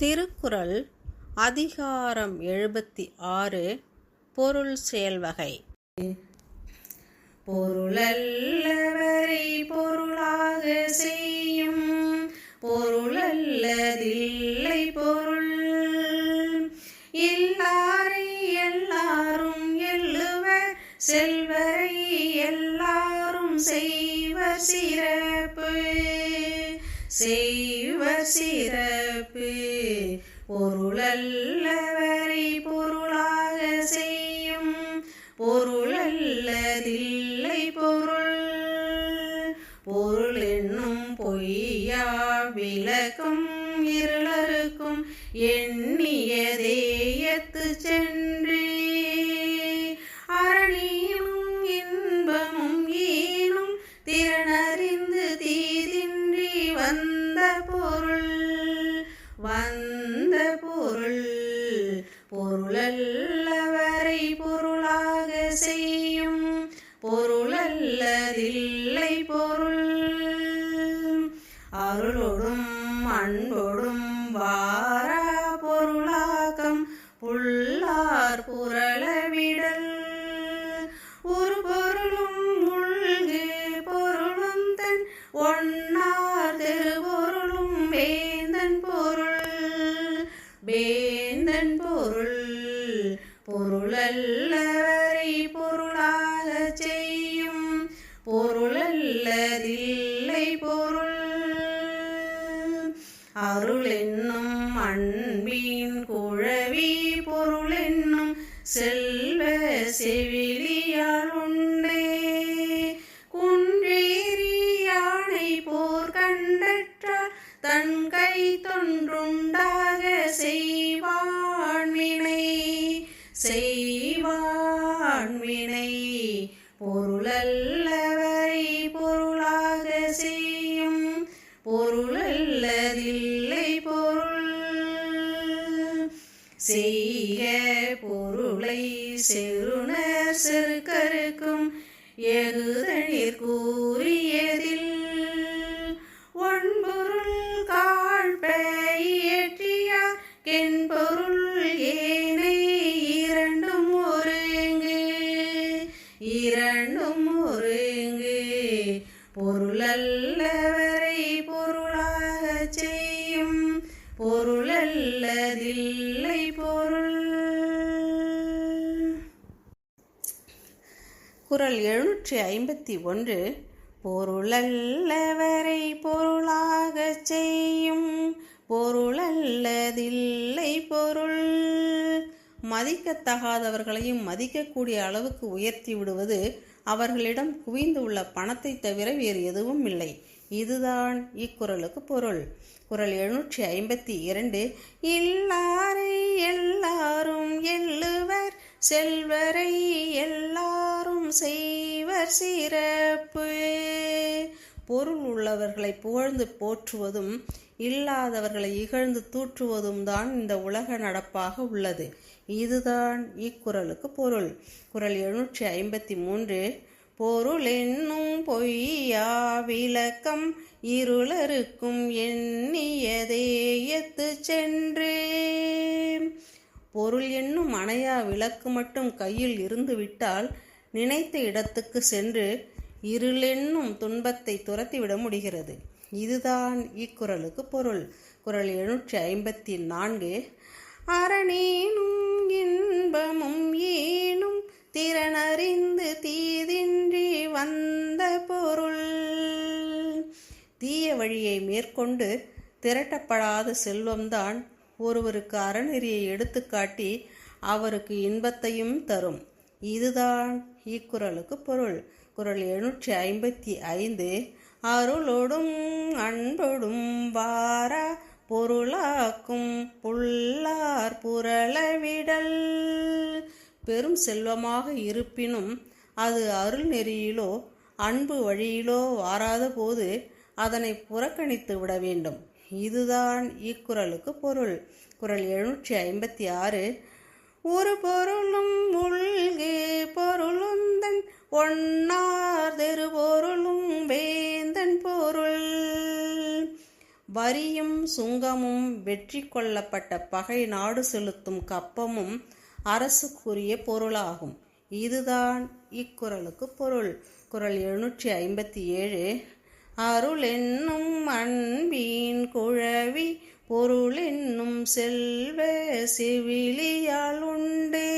திருக்குறள் அதிகாரம் எழுபத்தி ஆறு பொருள் செயல்வகை. பொருளல்லவரை பொருளாக செய்யும் பொருளல்லதில்லை பொருள். எல்லாரை எல்லாரும் எள்ளுவர் செல்வரை எல்லாரும் செய்வர் சிறப்பு. செய்வர் சிறப்பு. பொருளல்லவரை பொருளாக செய்யும் பொருளல்லதில்லை பொருள். பொருள் என்னும் பொய்யா விளக்கும் இருளருக்கும் என் பொருளல்லவரை பொருளாக செய்யும் பொருளல்லதில்லை பொருள். அருள் என்னும் அன்பின் குழவி பொருள் என்னும் செல்வ பொருளல்லதில்லை பொருள். செய்ய பொருளை செருணர் செருக்கருக்கும் எகுதனிற் கூறியதில் ஒன்பொருள் காழ்பெயற்றியார் கென்பொருள் ஏனை இரண்டும் ஒருங்கு. இரண்டும் ஒருங்கு பொருளல்ல குரல் எழுநூற்றி ஐம்பத்தி ஒன்று பொருளல்லவரை பொருளாக செய்யும் பொருளல்லதில்லை பொருள். மதிக்கத்தகாதவர்களையும் மதிக்கக்கூடிய அளவுக்கு உயர்த்தி விடுவது அவர்களிடம் குவிந்து உள்ள பணத்தை தவிர வேறு எதுவும் இல்லை. இதுதான் இக்குறளுக்கு பொருள். குரல் எழுநூற்றி ஐம்பத்தி இரண்டு எல்லாரை எல்லாரும் எள்ளுவர் செல்வரை எல்லாரும் செய்வர் சிறப்பு. பொருள் உள்ளவர்களை புகழ்ந்து போற்றுவதும் இல்லாதவர்களை இகழ்ந்து தூற்றுவதும் தான் இந்த உலக நடப்பாக உள்ளது. இதுதான் இக்குறளுக்கு பொருள். குரல் எழுநூற்றி ஐம்பத்தி மூன்று பொருள் என்னும் பொய்யா விளக்கம் இருளருக்கும் எண்ணியதேயத்து சென்று. பொருள் என்னும் அணையா விளக்கு மட்டும் கையில் இருந்துவிட்டால் நினைத்த இடத்துக்கு சென்று இருளென்னும் துன்பத்தை துரத்திவிட முடிகிறது. இதுதான் இக்குறளுக்கு பொருள். குரல் எழுநூற்றி ஐம்பத்தி நான்கு அரணேனும் இன்பமும் ஏனும் திறனறிந்து தீதின்றி வந்த பொருள். தீய வழியை மேற்கொண்டு திரட்டப்படாத செல்வம்தான் ஒருவருக்கு அறநெறியை எடுத்துக்காட்டி அவருக்கு இன்பத்தையும் தரும். இதுதான் இக்குறளுக்கு பொருள். குரல் எழுநூற்றி ஐம்பத்தி ஐந்து. அருளோடும் அன்போடும் வாரா பொருளாக்கும் புல்லார் புரளவிடல். பெரும் செல்வமாக இருப்பினும் அது அருள் நெறியிலோ அன்பு வழியிலோ வாராத போது அதனை புறக்கணித்து விட வேண்டும். இதுதான் இக்குறளுக்கு பொருள். குரல் எழுநூற்றி ஐம்பத்தி ஆறு. ஒரு பொருளும் உள்கே பொருளும் ஒன்னார் திருபொருளும் வேந்தன் பொருள். வரியும் சுங்கமும் வெற்றி கொள்ளப்பட்ட பகை நாடு செலுத்தும் கப்பமும் அரசுக்குரிய பொருளாகும். இதுதான் இக்குறளுக்கு பொருள். குறள் எழுநூற்றி ஐம்பத்தி ஏழு. அருள் என்னும் அன்பின் குழவி பொருள் என்னும் செல்வ செவிலியால் உண்டு.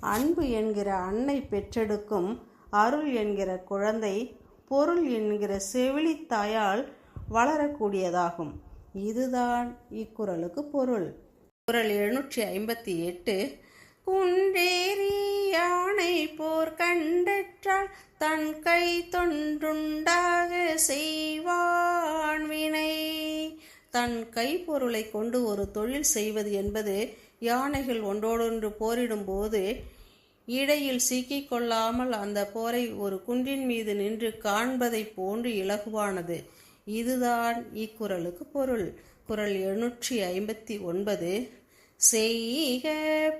அன்பு என்கிற அன்னை பெற்றெடுக்கும் அருள் என்கிற குழந்தை பொருள் என்கிற செவிலித்தாயால் வளரக்கூடியதாகும். இதுதான் இக்குறளுக்கு பொருள். குறள் எழுநூற்றி ஐம்பத்தி எட்டு குன்றேறி யானை போர் கண்டற்றால் தன் கை தொன்றுண்டாக செய்வான் வினை. தன் கைப்பொருளை கொண்டு ஒரு தொழில் செய்வது என்பது யானைகள் ஒன்றோடொன்று போரிடும்போது இடையில் சிக்கிக் கொள்ளாமல் அந்த போரை ஒரு குன்றின் மீது நின்று காண்பதை போன்று இலகுவானது. இதுதான் இக்குறளுக்கு பொருள். குரல் எழுநூற்றி ஐம்பத்தி ஒன்பது. செய்க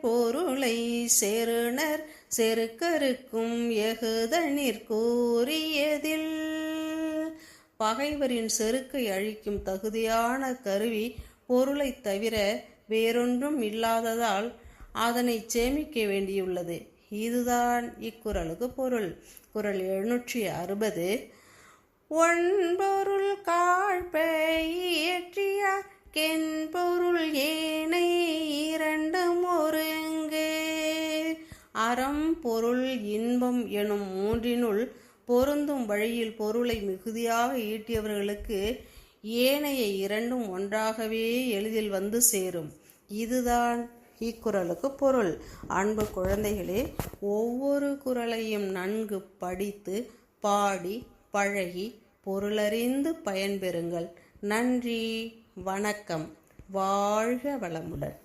பொருளை செருணர் செருக்கருக்கும் எகுதனிற் கூறியதில் பகைவரின் செருக்கை அழிக்கும் தகுதியான கருவி பொருளைத் தவிர வேறொன்றும் இல்லாததால் அதனை சேமிக்க வேண்டியுள்ளது. இதுதான் இக்குறளுக்கு பொருள். குரல் எழுநூற்றி அறுபது. ஒன்பொருள் காழ்ப்ப கென்பொருள் ஏனை இரண்டும் ஒருங்கு. அறம் பொருள் இன்பம் எனும் மூன்றினுள் பொருந்தும் வழியில் பொருளை மிகுதியாக ஈட்டியவர்களுக்கு ஏனைய இரண்டும் ஒன்றாகவே எளிதில் வந்து சேரும். இதுதான் இக்குறளுக்கு பொருள். அன்பு குழந்தைகளே ஒவ்வொரு குறளையும் நன்கு படித்து பாடி பழகி பொருளறிந்து பயன்பெறுங்கள். நன்றி வணக்கம். வாழ்க வளமுடன்.